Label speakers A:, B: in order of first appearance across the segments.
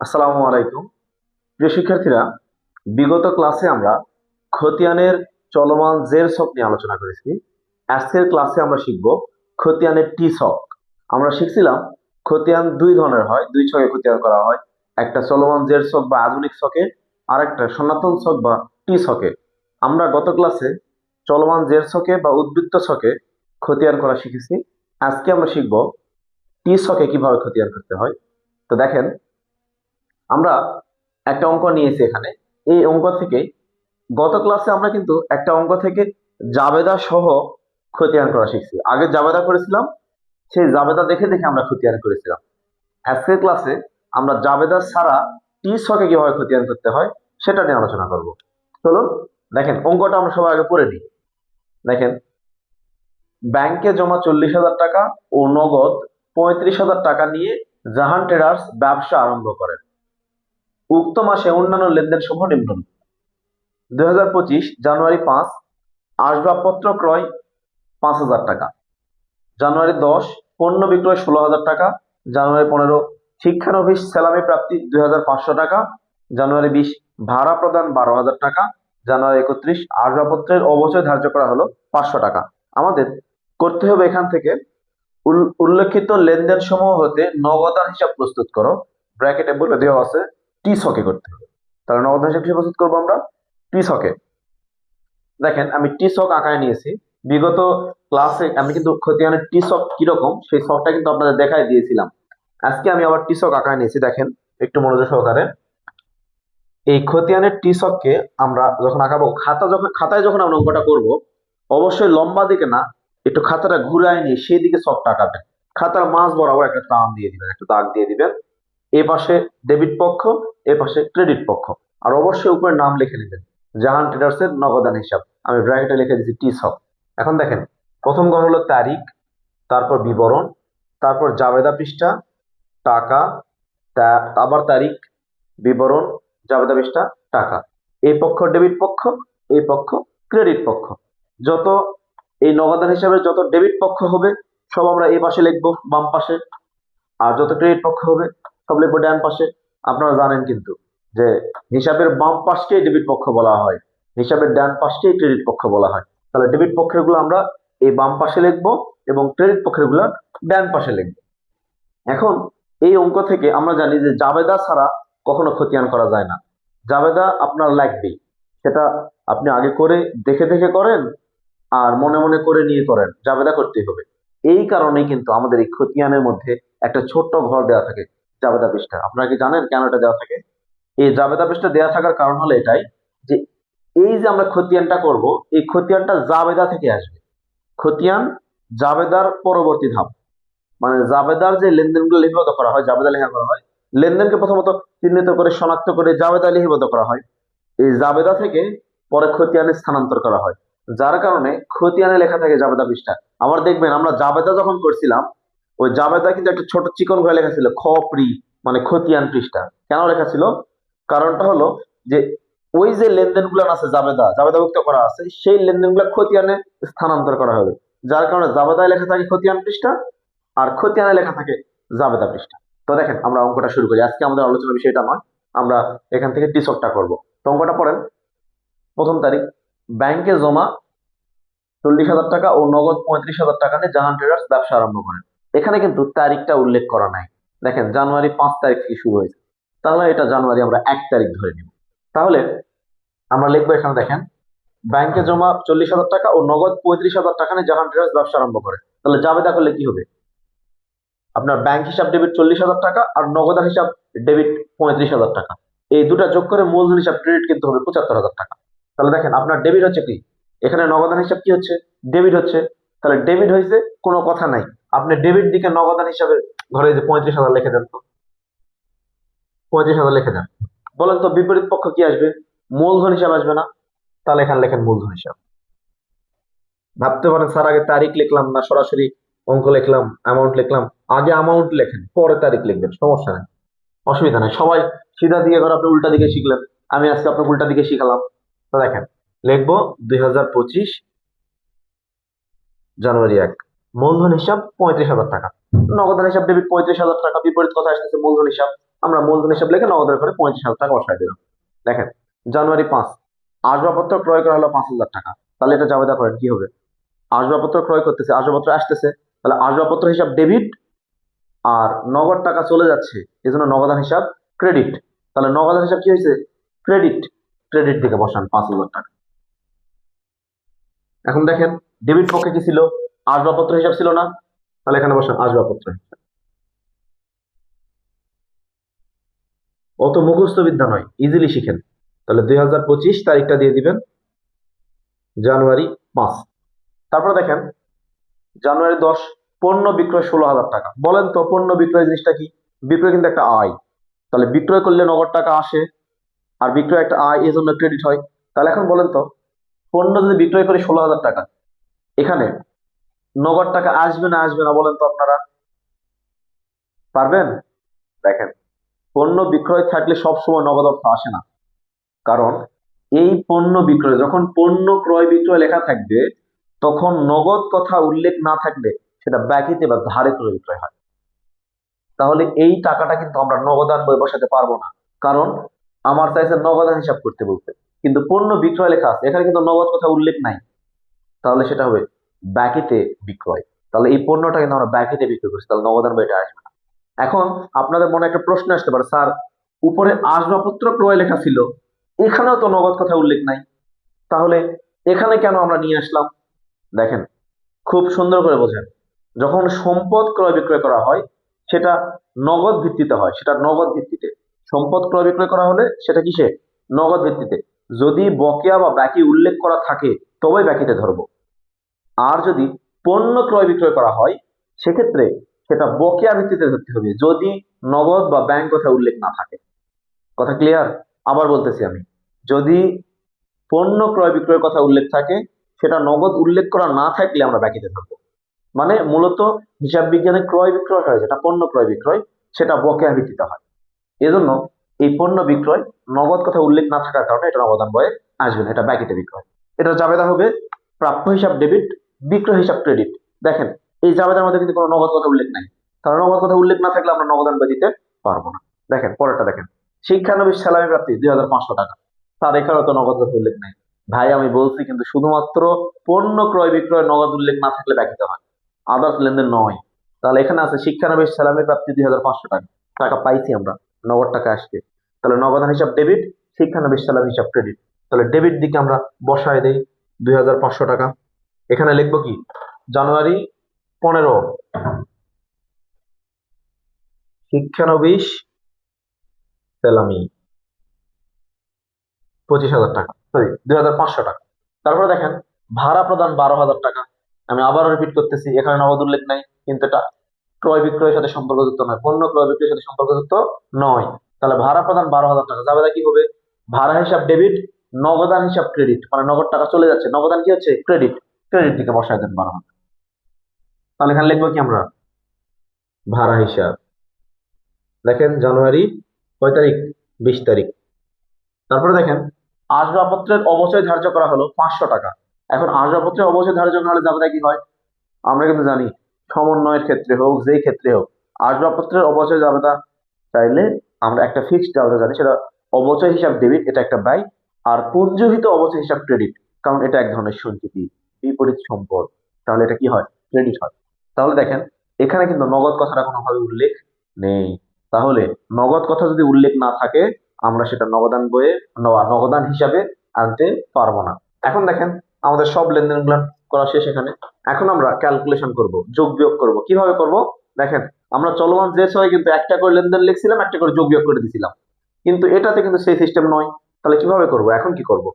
A: আসসালামু আলাইকুম। প্রিয় শিক্ষার্থীরা, বিগত ক্লাসে আমরা খতিয়ানের চলমান জের শক নিয়ে আলোচনা করেছি। আজকের ক্লাসে আমরা শিখব খতিয়ানের টি শক আমরা শিখছিলাম খতিয়ান দুই ধরনের হয়, দুই ছকে খতিয়ান করা হয়, একটা চলমান জের শক বা আধুনিক শকে আর একটা সনাতন শক বা টি শকে আমরা গত ক্লাসে চলমান জের শকে বা উদ্বৃত্ত শকে খতিয়ান করা শিখেছি। আজকে আমরা শিখব টি শকে কীভাবে খতিয়ান করতে হয়। তো দেখেন আমরা একটা অঙ্ক নিয়েছি এখানে। এই অঙ্ক থেকে গত ক্লাসে আমরা কিন্তু একটা অঙ্ক থেকে জাবেদা সহ খতিয়ান করা শিখছি। আগে জাবেদা করেছিলাম, সেই জাবেদা দেখে দেখে আমরা খতিয়ান করেছিলাম। আজকের ক্লাসে আমরা জাবেদা ছাড়া টি ছকে কীভাবে খতিয়ান করতে হয় সেটা নিয়ে আলোচনা করব। চলুন, দেখেন অঙ্কটা আমরা সবাই আগে পড়ে নিই। দেখেন, ব্যাংকে জমা চল্লিশ হাজার টাকা ও নগদ পঁয়ত্রিশ হাজার টাকা নিয়ে জাহান ট্রেডার্স ব্যবসা আরম্ভ করেন। উক্ত মাসে অন্যান্য লেনদেন সমূহ নিম্ন দুই হাজার পঁচিশ জানুয়ারি পাঁচ, আসবাবপত্র ক্রয় পাঁচ হাজার টাকা। জানুয়ারি দশ, পণ্য বিক্রয় ষোলো হাজার টাকা। জানুয়ারি পনেরো, শিক্ষানবিশ সেলামি প্রাপ্তি দুই হাজার পাঁচশো টাকা। জানুয়ারি বিশ, ভাড়া প্রদান বারো হাজার টাকা। জানুয়ারি একত্রিশ, আসবাবপত্রের অবচয় ধার্য করা হলো পাঁচশো টাকা। আমাদের করতে হবে এখান থেকে উল- উল্লেখিত লেনদেন সমূহ হতে নগদান হিসাব প্রস্তুত করো। ব্র্যাকেটে বলে দেওয়া আছে টি ছকে করতে হবে। তাহলে নগদ কীভাবে প্রস্তুত করব আমরা? টি ছকে দেখেন, আমি টি ছক আঁকায় নিয়েছি। বিগত ক্লাসে আমি কিন্তু খতিয়ানের টি ছক কীরকম, সেই ছকটা কিন্তু আপনাদের দেখাই দিয়েছিলাম। আজকে আমি আবার টি ছক আঁকায় নিয়েছি, দেখেন, একটু মনোযোগ সহকারে। এই খতিয়ানের টি ছককে আমরা যখন আঁকাবো, খাতা যখন, খাতায় যখন আমরা অঙ্কটা করব, অবশ্যই লম্বা দিকে না, একটু খাতাটা ঘুরায় নিয়ে সেই দিকে ছকটা আঁকাবেন। খাতার মাঝ বরাবর একটা টান দিয়ে দিবেন, একটা দাগ দিয়ে দিবেন। এ পাশে ডেবিট পক্ষ, এ পাশে ক্রেডিট পক্ষ। আর অবশ্যই উপরে নাম লিখে নেবেন। জাহান ট্রেডার্স এর নগদান হিসাব। আমি ব্র্যাকেটে লিখে দিচ্ছি টি সব। এখন দেখেন, প্রথম ঘর হলো তারিখ, তারপর বিবরণ, তারপর জাবেদা পৃষ্ঠা, টাকা আবার তারিখ, বিবরণ, জাবেদা পৃষ্ঠা, টাকা। এই পক্ষ ডেবিট পক্ষ, এই পক্ষ ক্রেডিট পক্ষ। যত এই নগদান হিসাবে যত ডেবিট পক্ষ হবে, সব আমরা এই পাশে লিখব, বাম পাশে। আর যত ক্রেডিট পক্ষ হবে সব লিখব ডান পাশে, আপনারা জানেন কিন্তু যে হিসাবের বাম পাশকেই ডেবিট পক্ষ বলা হয়। হিসাবের ডান পাশকেই ক্রেডিট পক্ষ বলা হয়। তাহলে ডেবিট পক্ষেরগুলো আমরা এই বাম পাশে লিখব এবং ক্রেডিট পক্ষেরগুলো ডান পাশে লিখব। এখন এই অঙ্ক থেকে আমরা জানি যে জাবেদা ছাড়া কখনো খতিয়ান করা যায় না। জাবেদা আপনার লাগবেই। সেটা আপনি আগে করে দেখে দেখে করেন আর মনে মনে করে নিয়ে করেন। জাবেদা করতেই হবে। এই কারণে কিন্তু আমাদের এই খতিয়ানের মধ্যে একটা ছোট্ট ঘর দেওয়া থাকে। জাবেদা পৃষ্ঠা। আপনারা কি জানেন কেন এটা দেওয়া থাকে? এই জাবেদা পৃষ্ঠা দেওয়া থাকার কারণ হলো এটাই যে, এই যে আমরা খতিয়ানটা করব, এই খতিয়ানটা জাবেদা থেকে আসবে। খতিয়ান জাবেদার পরবর্তী ধাপ। মানে জাবেদার যে লেনদেনগুলো লিপিবদ্ধ করা হয়, জাবেদা লেখা করা হয়, লেনদেনকে প্রথমত চিহ্নিত করে, শনাক্ত করে জাবেদা লিপিবদ্ধ করা হয়। এই জাবেদা থেকে পরে খতিয়ানে স্থানান্তর করা হয়। যার কারণে খতিয়ানে লেখা থাকে জাবেদা পৃষ্ঠা। আমার দেখবেন আমরা জাবেদা যখন করছিলাম ওই জাবেদা কিন্তু একটা ছোট চিকন করে লেখা ছিল খ প্রি মানে খতিয়ান পৃষ্ঠা। কেন লেখা ছিল? কারণটা হলো যে ওই যে লেনদেনগুলো আছে জাবেদা, জাবেদাভুক্ত করা আছে, সেই লেনদেনগুলো খতিয়ানে স্থানান্তর করা হবে। যার কারণে জাবেদায় লেখা থাকে খতিয়ান পৃষ্ঠা আর খতিয়ানে লেখা থাকে জাবেদা পৃষ্ঠা। তো দেখেন, আমরা অঙ্কটা শুরু করি। আজকে আমাদের আলোচনার বিষয়টা নয়, আমরা এখান থেকে টিসকটা করব। তো অঙ্কটা পড়েন। প্রথম তারিখ, ব্যাংকে জমা চল্লিশ হাজার টাকা ও নগদ পঁয়ত্রিশ হাজার টাকা নিয়ে জাহান ট্রেডার্স ব্যবসা আরম্ভ করেন। এখানে কিন্তু তারিখটা উল্লেখ করা নাই। দেখেন, জানুয়ারি পাঁচ তারিখ থেকে শুরু হয়েছে। তাহলে এটা জানুয়ারি আমরা এক তারিখ ধরে নিব। তাহলে আমরা লিখব এখানে, দেখেন, ব্যাংকে জমা চল্লিশ হাজার টাকা ও নগদ পঁয়ত্রিশ হাজার টাকা নিয়ে জাহান ট্রেডার্স ব্যবসা আরম্ভ করে। তাহলে জাবেদা করলে কি হবে? আপনার ব্যাংক হিসাব ডেবিট চল্লিশ হাজার টাকা আর নগদান হিসাব ডেবিট পঁয়ত্রিশ হাজার টাকা। এই দুটা যোগ করে মূলধন হিসাব ক্রেডিট কিন্তু হবে পঁচাত্তর হাজার টাকা। তাহলে দেখেন, আপনার ডেবিট হচ্ছে কি? এখানে নগদান হিসাব কি হচ্ছে? ডেবিট হচ্ছে। তাহলে ডেবিট হয়েছে কোনো কথা নাই। আপনি ডেবিট দিকে নগদান হিসাবে ঘরে যে পঁয়ত্রিশ হাজার লিখে দেন তো। পঁয়ত্রিশ হাজার লিখে দেন। বলেন তো বিপরীত পক্ষ কি আসবে? মূলধন হিসাব আসবে না? তাহলে এখানে লেখেন মূলধন হিসাব। ভাবতে পারেন, স্যার, আগে তারিখ লিখলাম না, সরাসরি অঙ্ক লিখলাম অ্যামাউন্ট লিখলাম, আগে অ্যামাউন্ট লেখেন, পরে তারিখ লিখবেন, সমস্যা নেই। অসুবিধা নেই, সবাই সিধা দিকে করে আপনি উল্টা দিকে শিখলেন। আমি আজকে আপনাকে উল্টা দিকে শিখালাম। দেখেন, লিখব দুই হাজার পঁচিশ জানুয়ারি এক। মূলধন হিসাব পঁয়ত্রিশ হাজার টাকা। নগদান হিসাব ডেবিট পঁয়ত্রিশ হাজার টাকা বিপরীত কথা আসতেছে মূলধন হিসাব। আমরা মূলধন হিসাব লিখে নগদের করে পঁয়ত্রিশ হাজার টাকা বসাই দিলাম। দেখেন জানুয়ারি পাঁচ আসবাবপত্র ক্রয় করা হলো পাঁচ হাজার টাকা। তাহলে এটা জাবেদা করেন কি হবে? আসবাবপত্র ক্রয় করতেছে আসবাবপত্র আসতেছে। তাহলে আসবাবপত্র হিসাব ডেবিট আর নগদ টাকা চলে যাচ্ছে এই জন্য নগদান হিসাব ক্রেডিট তাহলে নগদান হিসাব কি হয়েছে? ক্রেডিট ক্রেডিট দিকে বসান পাঁচ হাজার টাকা। এখন দেখেন ডেবিট পক্ষে কি ছিল? আসবাবপত্র হিসাব ছিল না? তাহলে এখানে বসান, আসবাবপত্র অত মুখস্থ বিদ্যা নয় ইজিলি শিখেন। তাহলে দুই হাজার পঁচিশ তারিখটা দিয়ে দিবেন, জানুয়ারি পাঁচ। তারপরে দেখেন, জানুয়ারি দশ, পণ্য বিক্রয় ষোলো হাজার টাকা। বলেন তো, পণ্য বিক্রয় জিনিসটা কি? বিক্রয় কিন্তু একটা আয়। তাহলে বিক্রয় করলে নগদ টাকা আসে, আর বিক্রয় একটা আয় এই জন্য ক্রেডিট হয়। তাহলে এখন বলেন তো, পণ্য যদি বিক্রয় করি ষোলো হাজার টাকা, এখানে নগদ টাকা আসবে না আসবে না বলেন তো আপনারা। পারবেন? দেখেন, পণ্য বিক্রয় থাকলে সবসময় নগদ অর্থ আসে না। কারণ এই পণ্য বিক্রয়, যখন পণ্য ক্রয় বিক্রয় লেখা থাকবে, তখন নগদ কথা উল্লেখ না থাকলে সেটা ব্যাকিতে বা ধারে ক্রয় বিক্রয় হয় তাহলে এই টাকাটা কিন্তু আমরা নগদান বই বসাতে পারব না। কারণ আমার চাইছে নগদান হিসাব করতে বলতে। কিন্তু পণ্য বিক্রয় লেখা আছে, এখানে কিন্তু নগদ কথা উল্লেখ নাই। তাহলে সেটা হবে ব্যাকিতে বিক্রয়। তাহলে এই পণ্যটা কিন্তু আমরা ব্যাকিতে বিক্রয় করছি, তাহলে নগদান বইটা আসবে না। এখন আপনাদের মনে একটা প্রশ্ন আসতে পারে, স্যার, উপরে আসবাবপত্র ক্রয় লেখা ছিল, এখানেও তো নগদ কথা উল্লেখ নাই। তাহলে এখানে কেন আমরা নিয়ে আসলাম? দেখেন, খুব সুন্দর করে বোঝেন। যখন সম্পদ ক্রয় বিক্রয় করা হয়, সেটা নগদ ভিত্তিতে হয়, সেটা নগদ ভিত্তিতে। সম্পদ ক্রয় বিক্রয় করা হলে সেটা কিসে? নগদ ভিত্তিতে। যদি বকেয়া বা বাকি উল্লেখ করা থাকে, তবেই বাকিতে ধরবো। আর যদি পণ্য ক্রয় বিক্রয় করা হয়, সেক্ষেত্রে সেটা বকেয়া ভিত্তিতে ধরতে হবে, যদি নগদ বা ব্যাংক কথা উল্লেখ না থাকে। কথা ক্লিয়ার আবার বলতেছি আমি, যদি পণ্য ক্রয় বিক্রয়ের কথা উল্লেখ থাকে, সেটা নগদ উল্লেখ করা না থাকলে আমরা বাকিতে ধরবো। মানে মূলত হিসাব বিজ্ঞানে ক্রয় বিক্রয় হয়, যেটা পণ্য ক্রয় বিক্রয়, সেটা বকেয়া ভিত্তিতে হয়। এজন্য এই পণ্য বিক্রয় নগদ কথা উল্লেখ না থাকার কারণে এটা অবদান বয়ে আসবে না, এটা বাকিতে বিক্রয়। এটা যাবে হবে প্রাপ্য হিসাব ডেবিট বিক্রয় হিসাব ক্রেডিট দেখেন, এই জাবেদার মধ্যে কিন্তু কোনো নগদ কথা উল্লেখ নাই। কারণ নগদ কথা উল্লেখ না থাকলে আমরা নগদান দিতে পারব না। দেখেন, পরেরটা দেখেন। শিক্ষানবিশ স্যালারি প্রাপ্তি, দুই হাজার পাঁচশো টাকা। তার এখানে তো নগদ কথা উল্লেখ নাই। ভাই, আমি বলছি কিন্তু শুধুমাত্র পণ্য ক্রয় বিক্রয় নগদ উল্লেখ না থাকলে বাকিতে হয়। আদার্স লেনদেন নয়। তাহলে এখানে আছে শিক্ষানবিশ স্যালারি প্রাপ্তি, দুই হাজার পাঁচশো টাকা। টাকা পাইছি আমরা, নগদ টাকা আসবে তাহলে নগদান হিসাব ডেবিট শিক্ষানবিশ স্যালারি হিসাব ক্রেডিট তাহলে ডেবিট দিকে আমরা বসায় দেই, দুই হাজার পাঁচশো টাকা। এখানে লিখব কি? জানুয়ারি পনেরো। শিক্ষানবিশ সেলামি। পঁচিশ হাজার টাকা। সরি দুই হাজার পাঁচশো টাকা। তারপরে দেখেন, ভাড়া প্রদান বারো হাজার টাকা। আমি আবারও রিপিট করতেছি, এখানে নগদ উল্লেখ নাই, কিন্তু এটা ক্রয় বিক্রয়ের সাথে সম্পর্কযুক্ত নয়, পণ্য ক্রয় বিক্রয়ের সাথে সম্পর্কযুক্ত নয়। তাহলে ভাড়া প্রদান বারো হাজার টাকা, যাবে কি হবে? ভাড়া হিসাব ডেবিট নগদান হিসাব ক্রেডিট মানে নগদ টাকা চলে যাচ্ছে। নগদান কি হচ্ছে? ক্রেডিট ক্রেডিট দিকে বসায় দেন বারো হাজার। তাহলে এখানে লিখব কি আমরা? ভাড়া হিসাব। দেখেন জানুয়ারি কয় তারিখ? বিশ তারিখ। তারপরে দেখেন, আসবাবপত্রের অবচয় ধার্য করা হলো পাঁচশো টাকা। এখন আসবাবপত্রের অবচয় ধার্য করা হলে যাবে কি হয়? আমরা কিন্তু জানি, সমন্বয়ের ক্ষেত্রে হোক, যেই ক্ষেত্রে হোক, আসবাবপত্রের অবচয় জাবেদা চাইলে আমরা একটা ফিক্সড জাবেদা জানি সেটা অবচয় হিসাব ডেবিট এটা একটা ব্যয়, আর পুঞ্জহিত অবচয় হিসাব ক্রেডিট কারণ এটা এক ধরনের সঞ্চিতি বিপরীত সম্পদ। তাহলে এটা কি হয়? ক্রেডিট হয়। তাহলে দেখেন, এখানে কিন্তু নগদ কথাটা কোনোভাবে উল্লেখ নেই। তাহলে নগদ কথা যদি উল্লেখ না থাকে, আমরা সেটা নগদান বইয়ে ন- নগদান হিসাবে আনতে পারব না। এখন দেখেন, আমাদের সব লেনদেনগুলো করা শেষ এখানে। এখন আমরা ক্যালকুলেশন করব, যোগ বিয়োগ করব। কীভাবে করব? দেখেন, আমরা চলমান যে সময় কিন্তু একটা করে লেনদেন লিখছিলাম, একটা করে যোগ বিয়োগ করে দিছিলাম। কিন্তু এটাতে কিন্তু সেই সিস্টেম নয়। তাহলে কীভাবে করব? এখন কি করব?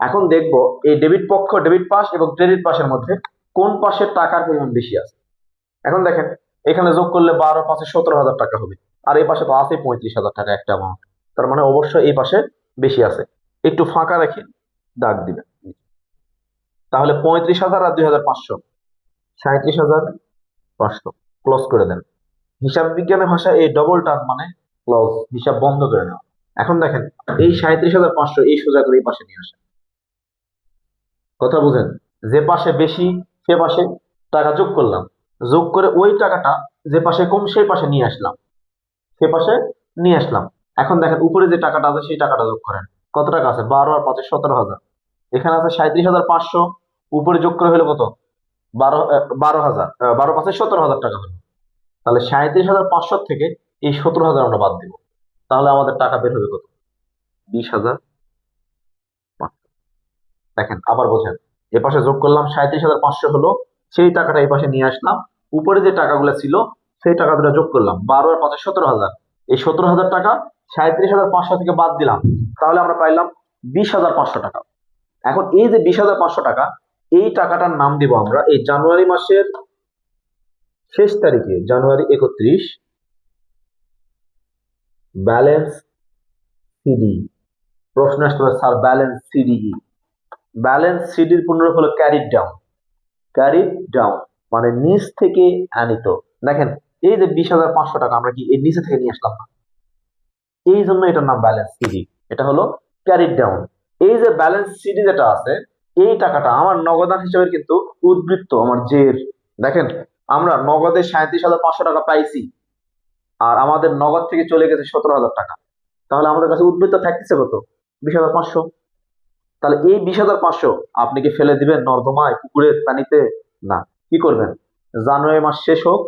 A: এখন দেখব এই ডেবিট পক্ষ ডেবিট পাস এবং ক্রেডিট পাসের মধ্যে কোন পাশের টাকার পরিমাণ বেশি আছে। এখন দেখেন, এখানে যোগ করলে বারো, পাঁচে সতেরো হাজার টাকা হবে। আর এই পাশে তো আছে পঁয়ত্রিশ হাজার টাকা একটা অ্যামাউন্ট তার মানে অবশ্যই এই পাশে বেশি আছে। একটু ফাঁকা রেখে দাগ দিবেন। তাহলে পঁয়ত্রিশ হাজার আর দুই হাজার পাঁচশো। সাঁত্রিশ হাজার পাঁচশো। ক্লোজ করে দেন। হিসাব বিজ্ঞানের ভাষায় এই ডবল টার্ম মানে ক্লোজ হিসাব বন্ধ করে নেওয়া। এখন দেখেন, এই সাঁত্রিশ হাজার পাঁচশো এই সোজা করে এই পাশে নিয়ে আসেন। কথা বুঝেন, যে পাশে বেশি, সে পাশে টাকা যোগ করলাম। যোগ করে ওই টাকাটা যে পাশে কম, সেই পাশে নিয়ে আসলাম। সে পাশে নিয়ে আসলাম। এখন দেখেন, উপরে যে টাকাটা আছে, সেই টাকাটা যোগ করেন। কত টাকা আছে? বারো আর পাঁচে সতেরো হাজার। এখানে আছে সাঁত্রিশ হাজার পাঁচশো, উপরে যোগ করে হলো কত? বারো বারো হাজার বারো পাঁচে সতেরো হাজার টাকা হলো। তাহলে সাঁত্রিশ হাজার পাঁচশো থেকে এই সতেরো হাজার আমরা বাদ দিব। তাহলে আমাদের টাকা বের হবে কত? বিশ হাজার। দেখেন, আবার বোঝেন। এ পাশে যোগ করলাম সাঁত্রিশ হাজার পাঁচশো হলো, সেই টাকাটা এই পাশে নিয়ে আসলাম। উপরে যে টাকাগুলো ছিল, সেই টাকা দুটো যোগ করলাম, বারো আর পাঁচে সতেরো হাজার। এই সতেরো হাজার টাকা সাঁত্রিশ হাজার পাঁচশো থেকে বাদ দিলাম, তাহলে আমরা পাইলাম বিশ হাজার পাঁচশো টাকা। এখন এই যে বিশ হাজার পাঁচশো টাকা, এই টাকাটার নাম দিব আমরা এই জানুয়ারি মাসের শেষ তারিখে, জানুয়ারি একত্রিশ, ব্যালেন্স সিডি। প্রশ্ন আসতে পারে, স্যার, ব্যালেন্স সিডিই ব্যালেন্স সিডির পুনরূপ হলো ক্যারিড ডাউন। ক্যারিড ডাউন মানে নিচ থেকে আনিত। দেখেন, এই যে বিশ হাজার পাঁচশো টাকা আমরা কি নিচে থেকে নিয়ে আসলাম না? এই জন্য এটার নাম ব্যালেন্স সিডি। এটা হলো ক্যারিড ডাউন। এই যে ব্যালেন্স সিডি যেটা আছে, এই টাকাটা আমার নগদান হিসেবে কিন্তু উদ্বৃত্ত, আমার জের। দেখেন, আমরা নগদে সাঁত্রিশ হাজার পাঁচশো টাকা পাইছি, আর আমাদের নগদ থেকে চলে গেছে সতেরো হাজার টাকা। তাহলে আমাদের কাছে উদ্বৃত্ত থাকতেছে কত? বিশ হাজার পাঁচশো। তাহলে এই বিশ হাজার পাঁচশো আপনি কি ফেলে দিবেন নর্দমায়, পুকুরের পানিতে? না। কি করবেন? জানুয়ারি মাস শেষ হোক,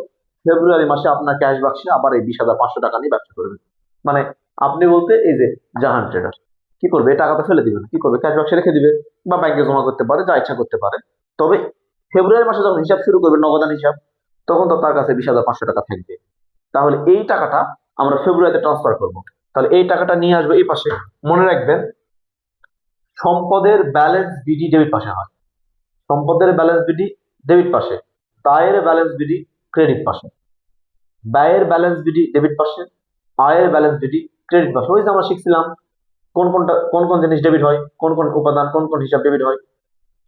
A: ফেব্রুয়ারি মাসে আপনার ক্যাশ বাক্সে আবার এই বিশ হাজার পাঁচশো টাকা নিয়ে ব্যবসা করবেন। মানে আপনি বলতে এই যে জাহান ট্রেডার কি করবে? এই টাকাটা ফেলে দিবেন। কি করবে? ক্যাশ বাক্সে রেখে দিবে বা ব্যাংকে জমা করতে পারে, যা ইচ্ছা করতে পারে। তবে ফেব্রুয়ারি মাসে যখন হিসাব শুরু করবে নগদান হিসাব, তখন তো তার কাছে বিশ হাজার পাঁচশো টাকা থাকবে। তাহলে এই টাকাটা আমরা ফেব্রুয়ারিতে ট্রান্সফার করব। তাহলে এই টাকাটা নিয়ে আসবে এই পাশে। মনে রাখবেন সম্পদের ব্যালেন্স বিডি ডেবিট পাশে হয়। সম্পদের ব্যালেন্স বিডি ডেবিট পাশে দায়ের ব্যালেন্স বিডি ক্রেডিট পাশে ব্যয়ের ব্যালেন্স বিডি ডেবিট পাশে আয়ের ব্যালেন্স বিডি ক্রেডিট পাশে ওই যে আমরা শিখছিলাম, কোন কোনটা, কোন কোন জিনিস ডেবিট হয়, কোন কোন উপাদান, কোন কোন হিসাব ডেবিট হয়।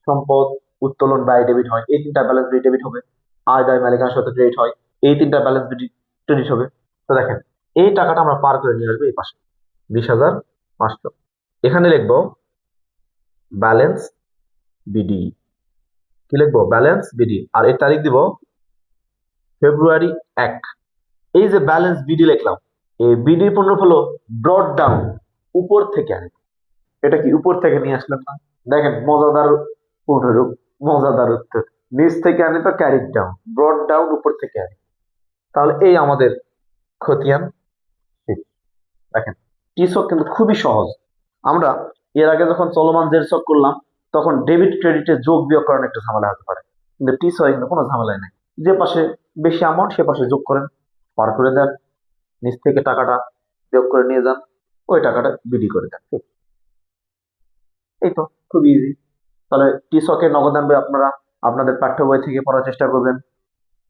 A: সম্পদ, উত্তোলন, ব্যয় ডেবিট হয়, এই তিনটা ব্যালেন্স বিডি ডেবিট হবে। আয়, দায় মালিকানা সাথে ক্রেডিট হয়, এই তিনটা ব্যালেন্স বিডি ক্রেডিট হবে। তো দেখেন, এই টাকাটা আমরা পার করে নিয়ে আসব এই পাশে। বিশ হাজার পাঁচশো। এখানে লিখব ব্যালেন্স বিডি কি লিখব? ব্যালেন্স বিডি আর এর তারিখ দিব ফেব্রুয়ারি এক। এই যে ব্যালেন্স বিডি লিখলাম এই বিডি পণ্য হলো ব্রড ডাউন উপর থেকে আনে এটা কি উপর থেকে নিয়ে আসলাম না? দেখেন মজাদার পুনরূপ মজাদার উত্তর। নিচ থেকে আনি তো ক্যারিড ডাউন ব্রড ডাউন উপর থেকে আনি তাহলে এই আমাদের খতিয়ান। ঠিক। দেখেন টিসক কিন্তু খুবই সহজ। আমরা এর আগে যখন চলমান জের চক করলাম, তখন ডেবিট ক্রেডিটে যোগ বিয়োগ করানো একটু ঝামেলা হতে পারে। কিন্তু টিস হয় কিন্তু কোনো ঝামেলাই নেই। যে পাশে বেশি অ্যামাউন্ট সে পাশে যোগ করেন, পার করে দেন, নিচ থেকে টাকাটা বিয়োগ করে নিয়ে যান, ওই টাকাটা বিডি করে দেন। এই তো, খুব ইজি তাহলে টি টিসকের নগদান বই আপনারা, আপনাদের পাঠ্য বই থেকে পড়ার চেষ্টা করবেন।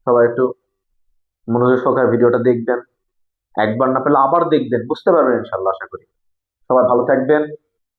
A: সবাই একটু মনোযোগ সহকারে ভিডিওটা দেখবেন। একবার না পেলে আবার দেখবেন, বুঝতে পারবেন ইনশাল্লাহ আশা করি। সবাই ভালো থাকবেন।